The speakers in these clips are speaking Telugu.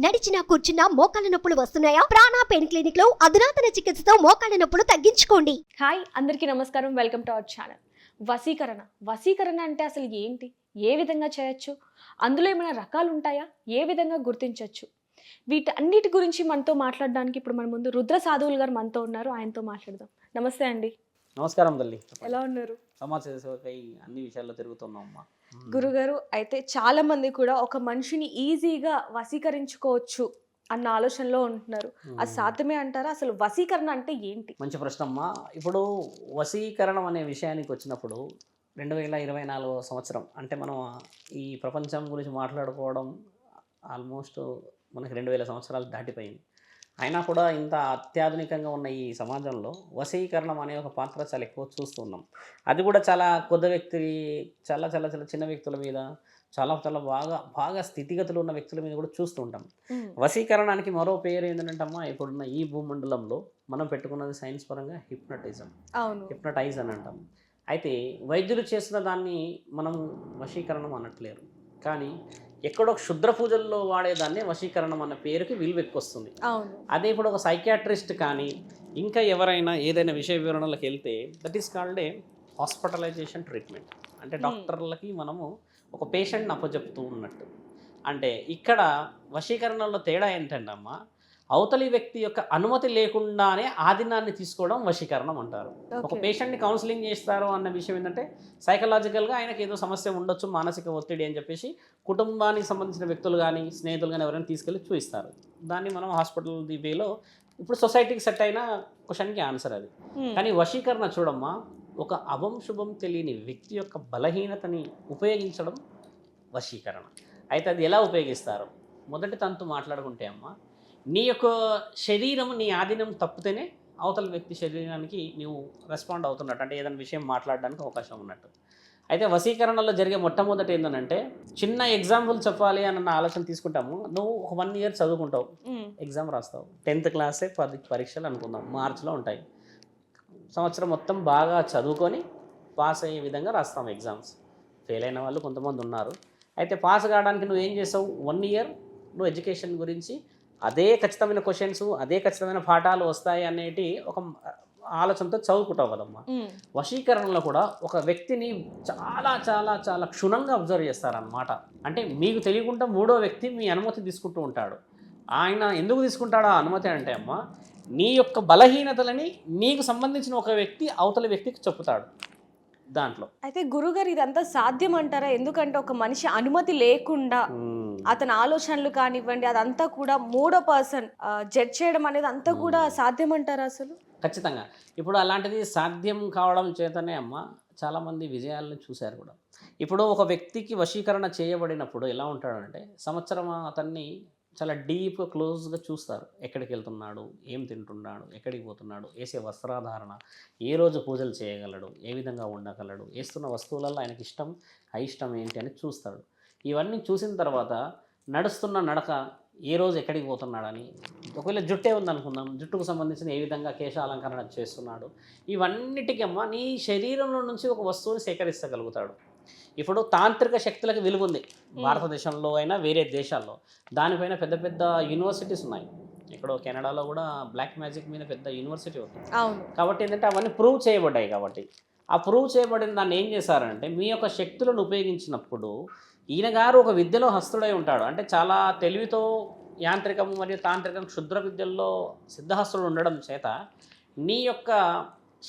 నడిచినా కూర్చున్నా మోకాళ్ళ నొప్పులు వస్తున్నాయా? ప్రాణా పెయిన్ క్లినిక్లో అధునాతన చికిత్సతో మోకాళ్ళ నొప్పులు తగ్గించుకోండి. హాయ్ అందరికీ నమస్కారం. Welcome to our channel. వశీకరణ. వశీకరణ అంటే అసలు ఏంటి? ఏ విధంగా చేయొచ్చు? అందులో ఏమైనా రకాలు ఉంటాయా? ఏ విధంగా గుర్తించవచ్చు వీటన్నిటి గురించి మనతో మాట్లాడడానికి ఇప్పుడు మన ముందు రుద్ర సాధువులు గారు మనతో ఉన్నారు. ఆయనతో మాట్లాడదాం. నమస్తే అండి. నమస్కారం తల్లి. ఎలా ఉన్నారు? సమాజ సేవకై అన్ని విషయాల్లో తిరుగుతున్నాం అమ్మా. గురుగారు అయితే చాలా మంది కూడా ఒక మనిషిని ఈజీగా వశీకరించుకోవచ్చు అన్న ఆలోచనలో ఉంటున్నారు. అది సాధ్యమే అంటారా? అసలు వశీకరణ అంటే ఏంటి? మంచి ప్రశ్న అమ్మా. ఇప్పుడు వశీకరణం అనే విషయానికి వచ్చినప్పుడు రెండు వేల ఇరవై నాలుగో సంవత్సరం అంటే మనం ఈ ప్రపంచం గురించి మాట్లాడుకోవడం ఆల్మోస్ట్ మనకి రెండు వేల సంవత్సరాలు దాటిపోయింది. అయినా కూడా ఇంత అత్యాధునికంగా ఉన్న ఈ సమాజంలో వశీకరణం అనే ఒక పాత్ర చాలా ఎక్కువ చూస్తున్నాం అది కూడా చాలా కొద్ది వ్యక్తి చాలా చాలా చాలా చిన్న వ్యక్తుల మీద చాలా చాలా బాగా బాగా స్థితిగతులు ఉన్న వ్యక్తుల మీద కూడా చూస్తూ ఉంటాం. వశీకరణానికి మరో పేరు ఏంటంటమ్మా ఇప్పుడున్న ఈ భూమండలంలో మనం పెట్టుకున్నది సైన్స్ పరంగా హిప్నటిజం. హిప్నటైజ్ అని అంటాం. అయితే వైద్యులు చేసిన దాన్ని మనం వశీకరణం అనట్లేరు. కానీ ఎక్కడో క్షుద్ర పూజల్లో వాడేదాన్ని వశీకరణం అన్న పేరుకి విలువ ఎక్కువ వస్తుంది అదే ఇప్పుడు ఒక సైకాట్రిస్ట్ కానీ ఇంకా ఎవరైనా ఏదైనా విషయ వివరణలకు వెళ్తే that is called a hospitalisation treatment అంటే Hmm. డాక్టర్లకి మనము ఒక పేషెంట్ని అప్పచెప్తూ ఉన్నట్టు. అంటే ఇక్కడ వశీకరణలో తేడా ఏంటంటే అమ్మా అవతలి వ్యక్తి యొక్క అనుమతి లేకుండానే ఆధీనాన్ని తీసుకోవడం వశీకరణం అంటారు. ఒక. పేషెంట్ని కౌన్సిలింగ్ చేస్తారు అన్న విషయం ఏంటంటే సైకలాజికల్గా ఆయనకి ఏదో సమస్య ఉండొచ్చు మానసిక ఒత్తిడి అని చెప్పేసి కుటుంబానికి సంబంధించిన వ్యక్తులు కానీ స్నేహితులు కానీ ఎవరైనా తీసుకెళ్ళి చూపిస్తారు దాన్ని మనం హాస్పిటల్ దీపేలో ఇప్పుడు సొసైటీకి సెట్ అయిన క్వశ్చన్కి ఆన్సర్ అది. కానీ వశీకరణ చూడమ్మా ఒక అవం శుభం తెలియని వ్యక్తి యొక్క బలహీనతని ఉపయోగించడం వశీకరణ. అయితే అది ఎలా ఉపయోగిస్తారు? మొదటి తంతు మాట్లాడుకుంటే అమ్మా నీ యొక్క శరీరం నీ ఆధీనం తప్పితేనే అవతల వ్యక్తి శరీరానికి నీవు రెస్పాండ్ అవుతున్నట్టు అంటే ఏదైనా విషయం మాట్లాడడానికి అవకాశం ఉన్నట్టు. అయితే వశీకరణలో జరిగే మొట్టమొదటి ఏంటంటే చిన్న ఎగ్జాంపుల్ చెప్పాలి అన్న ఆలోచన తీసుకుంటాము. నువ్వు ఒక వన్ ఇయర్ చదువుకుంటావు. ఎగ్జామ్ రాస్తావు. టెన్త్ క్లాసే పది పరీక్షలు అనుకుందాం. మార్చిలో ఉంటాయి. సంవత్సరం మొత్తం బాగా చదువుకొని పాస్ అయ్యే విధంగా రాస్తాం ఎగ్జామ్స్ ఫెయిల్ అయిన వాళ్ళు కొంతమంది ఉన్నారు. అయితే పాస్ కావడానికి నువ్వు ఏం చేసావు వన్ ఇయర్ నువ్వు ఎడ్యుకేషన్ గురించి అదే ఖచ్చితమైన క్వశ్చన్స్ అదే ఖచ్చితమైన పాఠాలు వస్తాయి అనేటి ఒక ఆలోచనతో చదువుకుంటావు కదమ్మా. Hmm. వశీకరణలో కూడా ఒక వ్యక్తిని చాలా చాలా చాలా క్షుణ్ణంగా అబ్జర్వ్ చేస్తారనమాట అంటే మీకు తెలియకుండా మూడో వ్యక్తి మీ అనుమతి తీసుకుంటూ ఉంటాడు. ఆయన ఎందుకు తీసుకుంటాడో ఆ అనుమతి అంటే అమ్మ నీ యొక్క బలహీనతలని నీకు సంబంధించిన ఒక వ్యక్తి అవతల వ్యక్తికి చెప్తాడు దాంట్లో. అయితే గురుగారు ఇదంతా సాధ్యం అంటారా ఎందుకంటే ఒక మనిషి అనుమతి లేకుండా అతని ఆలోచనలు కానివ్వండి అదంతా కూడా మూడో పర్సన్ జడ్జ్ చేయడం అనేది అంతా కూడా సాధ్యం అంటారా అసలు? ఖచ్చితంగా. ఇప్పుడు అలాంటిది సాధ్యం కావడం చేతనే అమ్మ చాలామంది విజయాలను చూశారు కూడా. ఇప్పుడు ఒక వ్యక్తికి వశీకరణ చేయబడినప్పుడు ఎలా ఉంటాడంటే సంవత్సరం అతన్ని చాలా డీప్గా క్లోజ్గా చూస్తారు. ఎక్కడికి వెళ్తున్నాడు ఏం తింటున్నాడు? ఎక్కడికి పోతున్నాడు? వేసే వస్త్రాధారణ? ఏ రోజు పూజలు చేయగలడు? ఏ విధంగా ఉండగలడు? వేస్తున్న వస్తువులలో ఆయనకి ఇష్టం? అయిష్టం ఏంటి అని చూస్తాడు. ఇవన్నీ చూసిన తర్వాత నడుస్తున్న నడక ఏ రోజు ఎక్కడికి పోతున్నాడని ఒకవేళ జుట్టే ఉందనుకుందాం. జుట్టుకు సంబంధించిన ఏ విధంగా కేశ అలంకరణ చేస్తున్నాడు? ఇవన్నిటికమ్మా నీ శరీరంలో నుంచి ఒక వస్తువుని సేకరించగలుగుతాడు ఇప్పుడు తాంత్రిక శక్తులకు విలువ ఉంది భారతదేశంలో అయినా వేరే దేశాల్లో. దానిపైన పెద్ద పెద్ద యూనివర్సిటీస్ ఉన్నాయి. ఇక్కడ కెనడాలో కూడా బ్లాక్ మ్యాజిక్ మీద పెద్ద యూనివర్సిటీ ఉంది. కాబట్టి ఏంటంటే అవన్నీ ప్రూవ్ చేయబడ్డాయి కాబట్టి. ఆ ప్రూవ్ చేయబడిన దాన్ని ఏం చేశారంటే మీ యొక్క శక్తులను ఉపయోగించినప్పుడు ఈయన గారు ఒక విద్యలో హస్తుడై ఉంటాడు. అంటే చాలా తెలివితో యాంత్రికం మరియు తాంత్రికం క్షుద్ర విద్యల్లో సిద్ధహస్తుడు ఉండడం చేత నీ యొక్క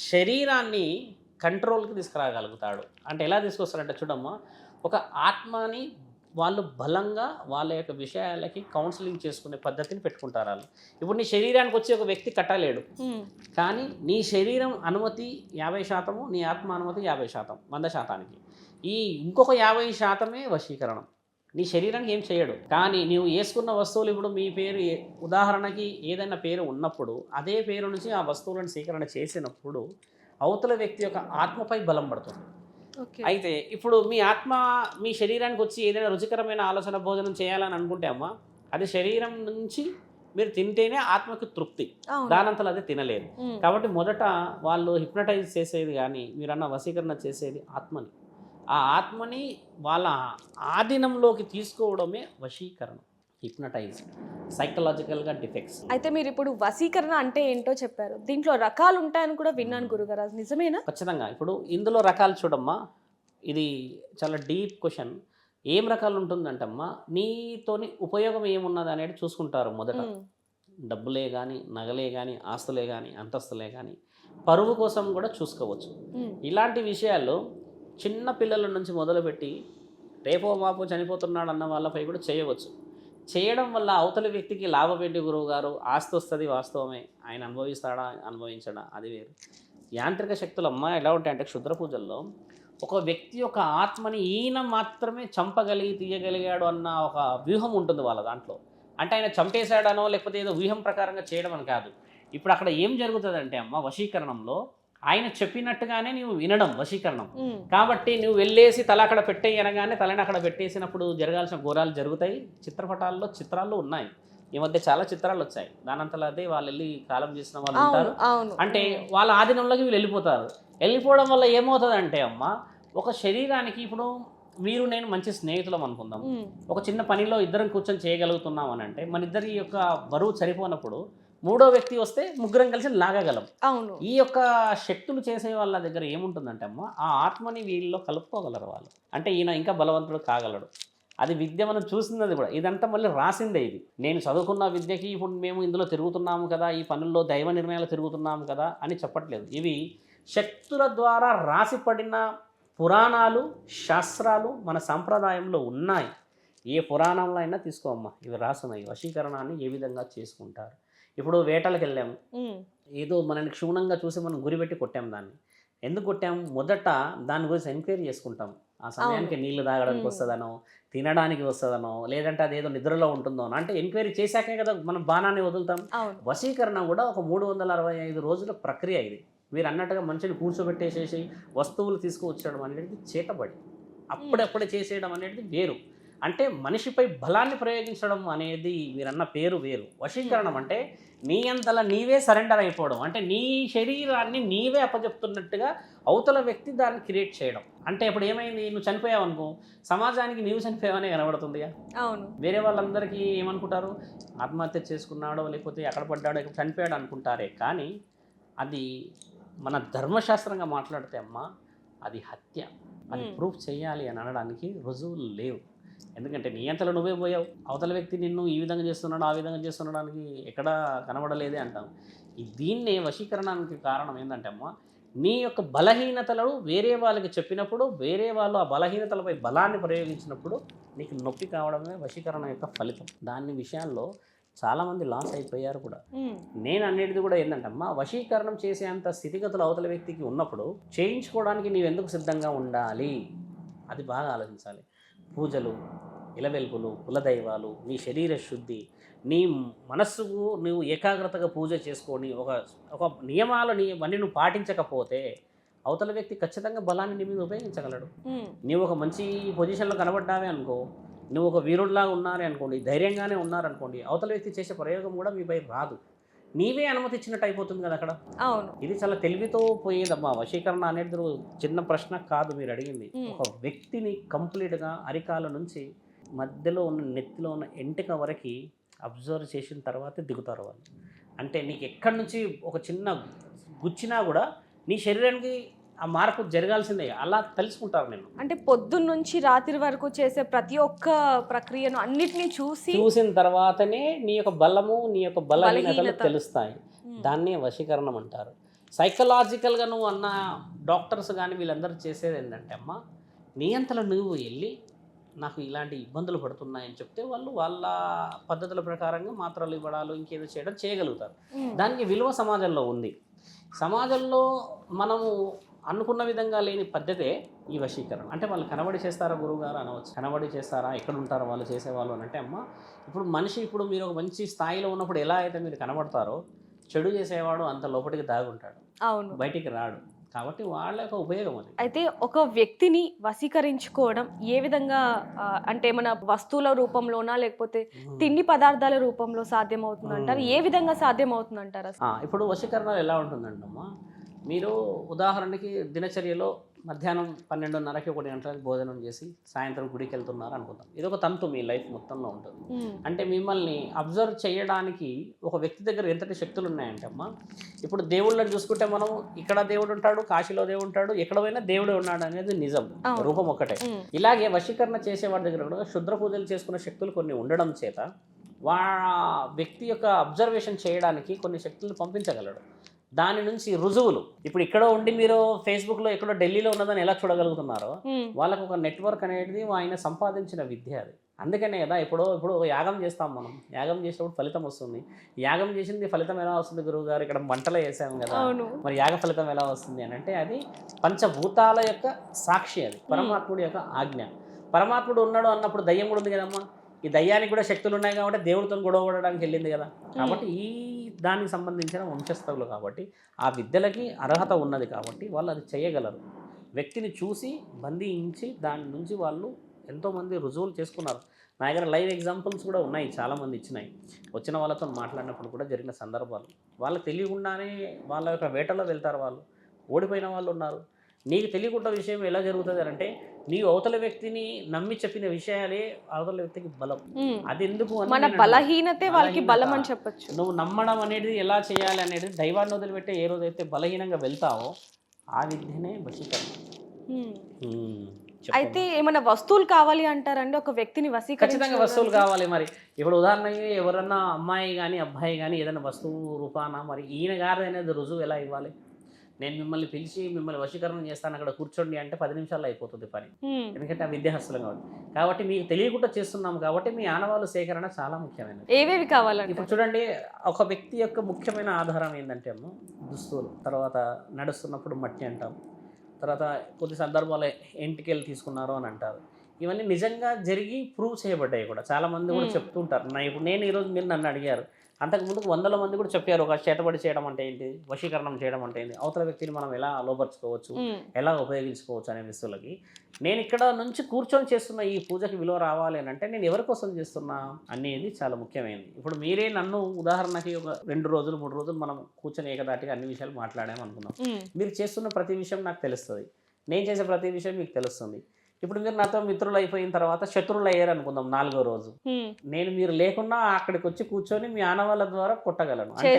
శరీరాన్ని కంట్రోల్కి తీసుకురాగలుగుతాడు. అంటే ఎలా తీసుకొస్తారంటే చూడమ్మా ఒక ఆత్మని వాళ్ళు బలంగా వాళ్ళ యొక్క విషయాలకి కౌన్సిలింగ్ చేసుకునే పద్ధతిని పెట్టుకుంటారు వాళ్ళు. ఇప్పుడు నీ శరీరానికి వచ్చి ఒక వ్యక్తి కట్టలేడు. కానీ నీ శరీరం అనుమతి యాభై శాతము నీ ఆత్మ అనుమతి యాభై శాతం వంద శాతానికి. ఈ ఇంకొక యాభై శాతమే వశీకరణం. నీ శరీరానికి ఏం చేయడు. కానీ నీవు వేసుకున్న వస్తువులు ఇప్పుడు మీ పేరు ఏ- ఉదాహరణకి ఏదైనా పేరు ఉన్నప్పుడు అదే పేరు నుంచి ఆ వస్తువులను స్వీకరణ చేసినప్పుడు అవతల వ్యక్తి యొక్క ఆత్మపై బలం పడుతుంది. అయితే ఇప్పుడు మీ ఆత్మ మీ శరీరానికి వచ్చి ఏదైనా రుచికరమైన ఆలోచన భోజనం చేయాలని అనుకుంటే అమ్మా అది శరీరం నుంచి మీరు తింటేనే ఆత్మకు తృప్తి. దానంతలో అది తినలేదు. కాబట్టి మొదట వాళ్ళు హిప్నటైజ్ చేసేది కానీ మీరన్న వశీకరణ చేసేది ఆత్మని. ఆ ఆత్మని వాళ్ళ ఆధీనంలోకి తీసుకోవడమే వశీకరణం. హిప్నటైజ్ సైకలాజికల్గా డిఫెక్ట్స్ అయితే మీరు ఇప్పుడు వసీకరణ అంటే ఏంటో చెప్పారు. దీంట్లో రకాలు ఉంటాయని కూడా విన్నాను గురుగారు. అది నిజమేనా? ఖచ్చితంగా. ఇప్పుడు ఇందులో రకాలు చూడమ్మా. ఇది చాలా డీప్ క్వశ్చన్ ఏం రకాలు ఉంటుందంటమ్మా? నీతోని ఉపయోగం ఏమున్నది అనేది చూసుకుంటారు మొదట. ఉమ్, డబ్బులే కానీ నగలే కానీ ఆస్తులే కానీ అంతస్తులే కానీ పరువు కోసం కూడా చూసుకోవచ్చు. ఉమ్, ఇలాంటి విషయాల్లో చిన్న పిల్లల నుంచి మొదలుపెట్టి రేపో మాపో చనిపోతున్నాడు అన్న వాళ్ళపై కూడా చేయవచ్చు. చేయడం వల్ల అవతలి వ్యక్తికి లాభం ఏంటి గురువు గారు ఆస్తి వస్తుంది వాస్తవమే. ఆయన అనుభవిస్తాడా? అనుభవించడా? అది వేరు. యాంత్రిక శక్తులు అమ్మ ఎలా ఉంటాయంటే క్షుద్ర పూజల్లో ఒక వ్యక్తి యొక్క ఆత్మని ఈయన మాత్రమే చంపగలిగి తీయగలిగాడు అన్న ఒక వ్యూహం ఉంటుంది వాళ్ళ దాంట్లో. అంటే ఆయన చంపేశాడనో లేకపోతే ఏదో వ్యూహం ప్రకారంగా చేయడం అని కాదు. ఇప్పుడు అక్కడ ఏం జరుగుతుందంటే అమ్మ వశీకరణంలో ఆయన చెప్పినట్టుగానే నీవు వినడం వశీకరణం. కాబట్టి నువ్వు వెళ్ళేసి తల అక్కడ పెట్టేయి అనగానే తలని అక్కడ పెట్టేసినప్పుడు జరగాల్సిన ఘోరాలు జరుగుతాయి. చిత్రపటాల్లో చిత్రాలు ఉన్నాయి. ఈ మధ్య చాలా చిత్రాలు వచ్చాయి. దానంతలో అదే వాళ్ళు వెళ్ళి కాలం చేసిన వాళ్ళు ఉంటారు. అంటే వాళ్ళ ఆధీనంలోకి వీళ్ళు వెళ్ళిపోతారు. వెళ్ళిపోవడం వల్ల ఏమవుతుంది అంటే అమ్మ ఒక శరీరానికి ఇప్పుడు మీరు నేను మంచి స్నేహితులం అనుకుందాం. ఒక చిన్న పనిలో ఇద్దరం కూర్చొని చేయగలుగుతున్నాం అని అంటే మన ఇద్దరి యొక్క బరువు సరిపోనప్పుడు మూడో వ్యక్తి వస్తే ముగ్గురం కలిసి లాగగలం. అవును. ఈ యొక్క శక్తులు చేసే వాళ్ళ దగ్గర ఏముంటుందంటే అమ్మ ఆ ఆత్మని వీళ్ళలో కలుపుకోగలరు వాళ్ళు. అంటే ఈయన ఇంకా బలవంతుడు కాగలడు. అది విద్య మనం చూసినది కూడా. ఇదంతా మళ్ళీ రాసిందే ఇది. నేను చదువుకున్న విద్యకి ఇప్పుడు మేము ఇందులో తిరుగుతున్నాము కదా ఈ పనుల్లో దైవ నిర్ణయాలు తిరుగుతున్నాము కదా అని చెప్పట్లేదు. ఇవి శక్తుల ద్వారా రాసిపడిన పురాణాలు శాస్త్రాలు మన సంప్రదాయంలో ఉన్నాయి. ఏ పురాణంలో అయినా తీసుకోమ్మా ఇవి రాసున్నాయి వశీకరణాన్ని ఏ విధంగా చేసుకుంటారు? ఇప్పుడు వేటలకు వెళ్ళాము ఏదో మనల్ని క్షుణ్ణంగా చూసి మనం గురిపెట్టి కొట్టాం దాన్ని. ఎందుకు కొట్టాం? మొదట దాని గురించి ఎంక్వైరీ చేసుకుంటాం. ఆ సమయానికి నీళ్ళు తాగడానికి. వస్తుందనో తినడానికి వస్తుందనో లేదంటే అది ఏదో నిద్రలో ఉంటుందో అంటే ఎంక్వైరీ చేశాకే కదా మనం బాణాన్ని వదులుతాం. వశీకరణ కూడా ఒక మూడు వందల అరవై ఐదు రోజుల ప్రక్రియ ఇది. మీరు అన్నట్టుగా మనిషిని కూర్చోబెట్టేసేసి వస్తువులు తీసుకువచ్చడం అనేది చేతబడి. అప్పుడప్పుడే చేసేయడం అనేది వేరు. అంటే మనిషిపై బలాన్ని ప్రయోగించడం అనేది మీరన్న పేరు వేరు. వశీకరణం అంటే నీ అంతలా నీవే సరెండర్ అయిపోవడం. అంటే నీ శరీరాన్ని నీవే అప్పచెప్తున్నట్టుగా అవతల వ్యక్తి దాన్ని క్రియేట్ చేయడం. అంటే ఇప్పుడు ఏమైంది? నువ్వు చనిపోయావు అనుకో. సమాజానికి నీవు చనిపోయావనే కనబడుతుందిగా. అవును. వేరే వాళ్ళందరికీ ఏమనుకుంటారు? ఆత్మహత్య చేసుకున్నాడో లేకపోతే ఎక్కడ పడ్డాడో ఎక్కడ చనిపోయాడు అనుకుంటారే. కానీ అది మన ధర్మశాస్త్రంగా మాట్లాడితే అమ్మా అది హత్య. అది. ప్రూఫ్ చేయాలి అని అనడానికి రుజువులు లేవు. ఎందుకంటే నీ అంతలో నువ్వే పోయావు. అవతల వ్యక్తి నిన్ను ఈ విధంగా చేస్తున్నాడు ఆ విధంగా చేస్తున్నాడానికి ఎక్కడ కనబడలేదే అంటాం. ఈ దీన్నే వశీకరణానికి కారణం ఏంటంటే అమ్మా నీ యొక్క బలహీనతలను వేరే వాళ్ళకి చెప్పినప్పుడు వేరే వాళ్ళు ఆ బలహీనతలపై బలాన్ని ప్రయోగించినప్పుడు నీకు నొప్పి కావడమే వశీకరణ యొక్క ఫలితం. దాని విషయాల్లో చాలామంది లాస్ అయిపోయారు కూడా. నేను అనేది కూడా ఏంటంటమ్మా వశీకరణం చేసేంత స్థితిగతులు అవతల వ్యక్తికి ఉన్నప్పుడు చేయించుకోవడానికి నీవు ఎందుకు సిద్ధంగా ఉండాలి? అది బాగా ఆలోచించాలి. పూజలు ఇలవెల్పులు కులదైవాలు నీ శరీర శుద్ధి నీ మనస్సుకు నువ్వు ఏకాగ్రతగా పూజ చేసుకొని ఒక ఒక నియమాలు నీ అన్ని నువ్వు పాటించకపోతే అవతల వ్యక్తి ఖచ్చితంగా బలాన్ని నీ మీద ఉపయోగించగలడు. నీవు ఒక మంచి పొజిషన్లో కనబడ్డావే అనుకో నువ్వు ఒక వీరుడిలాగా ఉన్నారే అనుకోండి ధైర్యంగానే ఉన్నారనుకోండి అవతల వ్యక్తి చేసే ప్రయోగం కూడా మీపై రాదు. నీవే అనుమతి ఇచ్చినట్టు అయిపోతుంది కదా అక్కడ? అవును. ఇది చాలా తెలివితో పోయేదమ్మా. వశీకరణ అనేది చిన్న ప్రశ్న కాదు మీరు అడిగింది. ఒక వ్యక్తిని కంప్లీట్గా అరికాల నుంచి మధ్యలో ఉన్న నెత్తిలో ఉన్న ఎంటిక వరకు అబ్జర్వ్ చేసిన తర్వాత దిగుతారు వాళ్ళు. అంటే నీకు ఎక్కడి నుంచి ఒక చిన్న గుచ్చినా కూడా నీ శరీరానికి ఆ మార్పు జరగాల్సిందే. అలా తెలుసుకుంటారు నేను. అంటే పొద్దున్న నుంచి రాత్రి వరకు చేసే ప్రతి ఒక్క ప్రక్రియను అన్నిటినీ చూసి చూసిన తర్వాతనే నీ యొక్క బలము నీ యొక్క బలహీనతలు బలహీనత. తెలుస్తాయి. దాన్నే వశీకరణం అంటారు. సైకలాజికల్గా నువ్వు అన్న డాక్టర్స్ కానీ వీళ్ళందరూ చేసేది ఏంటంటే అమ్మ నీ అంతలో నువ్వు వెళ్ళి నాకు ఇలాంటి ఇబ్బందులు పడుతున్నాయని చెప్తే వాళ్ళు వాళ్ళ పద్ధతుల ప్రకారంగా మాత్రలు ఇవ్వడాలు ఇంకేదో చేయడం చేయగలుగుతారు. దానికి విలువ సమాజంలో ఉంది. సమాజంలో మనము అనుకున్న విధంగా లేని పద్ధతే ఈ వశీకరణ. అంటే వాళ్ళు కనబడి చేస్తారా గురువుగారు అనవచ్చు. కనబడి చేస్తారా? ఎక్కడ ఉంటారో? వాళ్ళు చేసేవాళ్ళు అని అంటే అమ్మ ఇప్పుడు మనిషి ఇప్పుడు మీరు ఒక మంచి స్థాయిలో ఉన్నప్పుడు ఎలా అయితే మీరు కనబడతారో చెడు చేసేవాడు అంత లోపలికి దాగుంటాడు. అవును. బయటికి రాడు. కాబట్టి వాళ్ళ యొక్క ఉపయోగం అది. అయితే ఒక వ్యక్తిని వశీకరించుకోవడం ఏ విధంగా అంటే మన వస్తువుల రూపంలోనా లేకపోతే తిండి పదార్థాల రూపంలో సాధ్యమవుతుంది అంటారు ఏ విధంగా సాధ్యమవుతుంది అంటారు ఇప్పుడు వశీకరణ ఎలా ఉంటుందంటమ్మా? మీరు ఉదాహరణకి దినచర్యలో మధ్యాహ్నం పన్నెండున్నరకి ఒకటి గంటలకి భోజనం చేసి సాయంత్రం గుడికి వెళ్తున్నారు అనుకుందాం. ఇది ఒక తంతు మీ లైఫ్ మొత్తంలో ఉంటుంది. అంటే మిమ్మల్ని అబ్జర్వ్ చేయడానికి ఒక వ్యక్తి దగ్గర ఎంతటి శక్తులు ఉన్నాయంటే అమ్మా ఇప్పుడు దేవుళ్ళని చూసుకుంటే మనం ఇక్కడ దేవుడు ఉంటాడు కాశీలో దేవుడు ఉంటాడు ఎక్కడ పోయినా దేవుడే ఉన్నాడు అనేది నిజం. రూపం ఒకటే ఉమ్, ఇలాగే వశీకరణ చేసేవాడి దగ్గర కూడా శుద్ర పూజలు చేసుకునే శక్తులు కొన్ని ఉండడం చేత వా వ్యక్తి యొక్క అబ్జర్వేషన్ చేయడానికి కొన్ని శక్తులను పంపించగలడు. దాని నుంచి రుజువులు. ఇప్పుడు ఇక్కడ ఉండి మీరు ఫేస్బుక్లో ఎక్కడో ఢిల్లీలో ఉన్నదని ఎలా చూడగలుగుతున్నారో వాళ్ళకు ఒక నెట్వర్క్ అనేది ఆయన సంపాదించిన విద్య అది. అందుకనే కదా ఇప్పుడు ఇప్పుడు యాగం చేస్తాం మనం. యాగం చేసినప్పుడు ఫలితం వస్తుంది. యాగం చేసింది ఫలితం ఎలా వస్తుంది గురువు గారు ఇక్కడ మంటలో వేసాం కదా. మరి యాగ ఫలితం ఎలా వస్తుంది అని అంటే అది పంచభూతాల యొక్క సాక్షి అది. పరమాత్ముడి యొక్క ఆజ్ఞ. పరమాత్ముడు ఉన్నాడు అన్నప్పుడు దయ్యం కూడా ఉంది కదమ్మా. ఈ దయ్యానికి కూడా శక్తులు ఉన్నాయి కాబట్టి దేవుడితో గొడవ పడడానికి వెళ్ళింది కదా. కాబట్టి ఈ దానికి సంబంధించిన వంశస్థులు కాబట్టి ఆ విద్యలకి అర్హత ఉన్నది కాబట్టి వాళ్ళు అది చేయగలరు. వ్యక్తిని చూసి బంధించి దాని నుంచి వాళ్ళు ఎంతోమంది రుజువులు చేసుకున్నారు. నా దగ్గర లైవ్ ఎగ్జాంపుల్స్ కూడా ఉన్నాయి చాలామంది ఇచ్చినాయి. వచ్చిన వాళ్ళతో మాట్లాడినప్పుడు కూడా జరిగిన సందర్భాలు. వాళ్ళకి తెలియకుండానే వాళ్ళ యొక్క వేటలో వెళ్తారు వాళ్ళు. ఓడిపోయిన వాళ్ళు ఉన్నారు. నీకు తెలియకుండా విషయం ఎలా జరుగుతుంది అంటే నీవు అవతల వ్యక్తిని నమ్మి చెప్పిన విషయాలే అవతల వ్యక్తికి బలం. అది ఎందుకు మన. బలహీనతే వాళ్ళకి. బలం అని చెప్పొచ్చు నువ్వు నమ్మడం అనేది ఎలా చేయాలి అనేది దైవాన్ని వదిలిపెట్టే ఏ రోజైతే బలహీనంగా వెళ్తావో ఆ విద్యనే వశీకరణ. అయితే ఏమైనా వస్తువులు కావాలి అంటారండి ఒక వ్యక్తిని ఖచ్చితంగా వసీకరించడానికి? వస్తువులు కావాలి మరి ఇప్పుడు ఉదాహరణకి ఎవరన్నా అమ్మాయి కానీ అబ్బాయి కానీ ఏదైనా వస్తువు రూపాన మరి ఈయన గారు అనేది రుజువు ఎలా ఇవ్వాలి నేను మిమ్మల్ని పిలిచి మిమ్మల్ని వశీకరణ చేస్తాను అక్కడ కూర్చోండి అంటే పది నిమిషాల్లో అయిపోతుంది పని. ఎందుకంటే ఆ విద్యాహస్తులం కాబట్టి కాబట్టి మీకు తెలియకుండా చేస్తున్నాం కాబట్టి మీ ఆనవాళ్ళ సేకరణ చాలా ముఖ్యమైనది. ఏవేవి కావాలంటే? ఇప్పుడు చూడండి ఒక వ్యక్తి యొక్క ముఖ్యమైన ఆధారం ఏంటంటే దుస్తులు. తర్వాత నడుస్తున్నప్పుడు మట్టి అంటాం. తర్వాత కొద్ది సందర్భాలు ఎంటికెళ్ళి తీసుకున్నారు అని అంటారు. ఇవన్నీ నిజంగా జరిగి ప్రూవ్ చేయబడ్డాయి కూడా. చాలా మంది కూడా. చెప్తుంటారు. నా ఇప్పుడు నేను ఈరోజు మీరు నన్ను అడిగారు అంతకు ముందుకు వందల మంది కూడా చెప్పారు ఒక చేతబడి చేయడం అంటే ఏంటి? వశీకరణం చేయడం అంటే ఏంటి? అవతల వ్యక్తిని మనం ఎలా లోపరుచుకోవచ్చు ఎలా ఉపయోగించుకోవచ్చు అనే విషయాలకి. నేను ఇక్కడ నుంచి కూర్చొని చేస్తున్న ఈ పూజకి విలువ రావాలి అని అంటే నేను ఎవరి కోసం చేస్తున్నా అనేది చాలా ముఖ్యమైనది. ఇప్పుడు మీరే నన్ను ఉదాహరణకి ఒక రెండు రోజులు మూడు రోజులు మనం కూర్చొని ఏకదాటిగా అన్ని విషయాలు మాట్లాడాము అనుకున్నాం ఉమ్, మీరు చేస్తున్న ప్రతి విషయం నాకు తెలుస్తుంది. నేను చేసే ప్రతి విషయం మీకు తెలుస్తుంది. ఇప్పుడు మీరు నాతో మిత్రులు అయిపోయిన తర్వాత శత్రువులు అయ్యారు అనుకుందాం నాలుగో రోజు. నేను మీరు లేకున్నా అక్కడికి వచ్చి కూర్చొని మీ ఆనవాళ్ళ ద్వారా కొట్టగలను. అంటే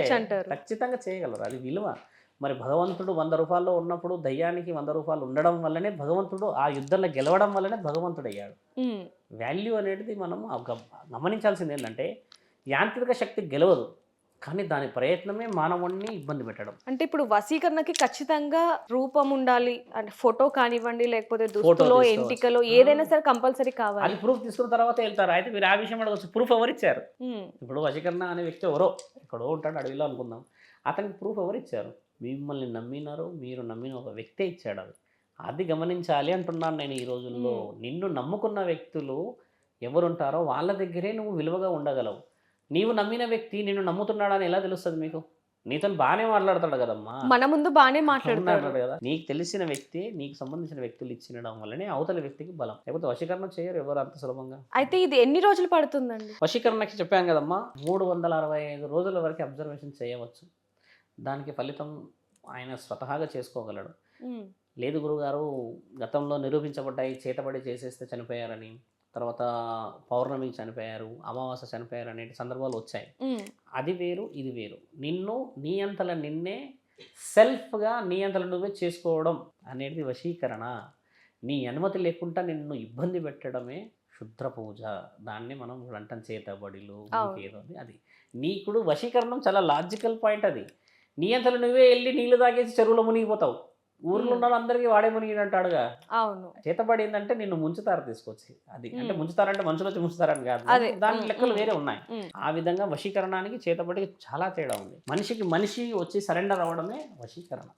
ఖచ్చితంగా చేయగలరు. అది విలువ. మరి భగవంతుడు వంద రూపాయల్లో ఉన్నప్పుడు దయ్యానికి వంద రూపాయలు ఉండడం వల్లనే భగవంతుడు ఆ యుద్ధంలో గెలవడం వల్లనే భగవంతుడు అయ్యాడు వాల్యూ అనేది మనం గమనించాల్సింది ఏంటంటే యాంత్రిక శక్తి గెలవదు. కానీ దాని ప్రయత్నమే మానవుణ్ణి ఇబ్బంది పెట్టడం. అంటే ఇప్పుడు వసీకరణకి ఖచ్చితంగా రూపం ఉండాలి. అంటే ఫోటో కానివ్వండి లేకపోతే దుస్తులో తీసుకోవచ్చు. ఎంటికలో ఏదైనా సరే కంపల్సరీ కావాలి. అది ప్రూఫ్ తీసుకున్న తర్వాత వెళ్తారు. అయితే మీరు ఆ విషయం అడగచ్చు ప్రూఫ్ ఎవరు ఇచ్చారు ఇప్పుడు వశీకరణ అనే వ్యక్తి ఎవరో ఎక్కడో ఉంటాడు అడవిలో అనుకుందాం. అతనికి ప్రూఫ్ ఎవరు ఇచ్చారు మిమ్మల్ని నమ్మినారు మీరు నమ్మిన ఒక వ్యక్తే ఇచ్చాడు అది. అది గమనించాలి అంటున్నాను నేను ఈ రోజుల్లో. నిన్ను నమ్ముకున్న వ్యక్తులు ఎవరుంటారో వాళ్ళ దగ్గరే నువ్వు విలువగా ఉండగలవు. నీవు నమ్మిన వ్యక్తి నిన్ను నమ్ముతున్నాడని ఎలా తెలుస్తుంది మీకు? నీతో బాగానే మాట్లాడతాడు కదమ్మా. మన ముందు బాగానే మాట్లాడతారు మాట్లాడతాడు. కదా. నీకు తెలిసిన వ్యక్తి నీకు సంబంధించిన వ్యక్తులు ఇచ్చినడం వల్లనే అవతల వ్యక్తికి బలం. లేకపోతే వశీకరణ చేయరు ఎవరు అంత సులభంగా. అయితే ఇది ఎన్ని రోజులు పడుతుందండి? వశీకరణకి చెప్పాను కదమ్మా. మూడు వందల అరవై ఐదు రోజుల వరకు అబ్జర్వేషన్ చేయవచ్చు. దానికి ఫలితం ఆయన స్వతహాగా చేసుకోగలడు. లేదు గురుగారు గతంలో నిరూపించబడ్డాయి చేతబడి చేసేస్తే చనిపోయారని. తర్వాత పౌర్ణమికి చనిపోయారు అమావాస్య చనిపోయారు అనే సందర్భాలు వచ్చాయి. అది వేరు ఇది వేరు. నిన్ను నీ అంతల నిన్నే సెల్ఫ్గా నీ అంతల నువ్వే చేసుకోవడం అనేది వశీకరణ. నీ అనుమతి లేకుండా నిన్ను ఇబ్బంది పెట్టడమే శుద్ర పూజ. దాన్ని మనం అంటాం చేతబడిలు. ఇంకేదో అది నీకుడు వశీకరణం చాలా లాజికల్ పాయింట్ అది. నీ అంతలో నువ్వే వెళ్ళి నీళ్ళు తాగేసి చెరువులో మునిగిపోతావు. ఊర్లో. ఉన్న వాళ్ళందరికీ వాడే మునిగినట్టాడుగా అవును. చేతబడి ఏంటంటే నిన్ను ముంచుతారు తీసుకొచ్చి. అది అంటే. ముంచుతారంటే మనుషులు వచ్చి ముంచుతారని కాదు. అదే. దాని లెక్కలు. వేరే ఉన్నాయి. ఆ విధంగా వశీకరణానికి చేతబడికి చాలా తేడా ఉంది. మనిషికి మనిషి వచ్చి సరెండర్ అవ్వడమే వశీకరణ.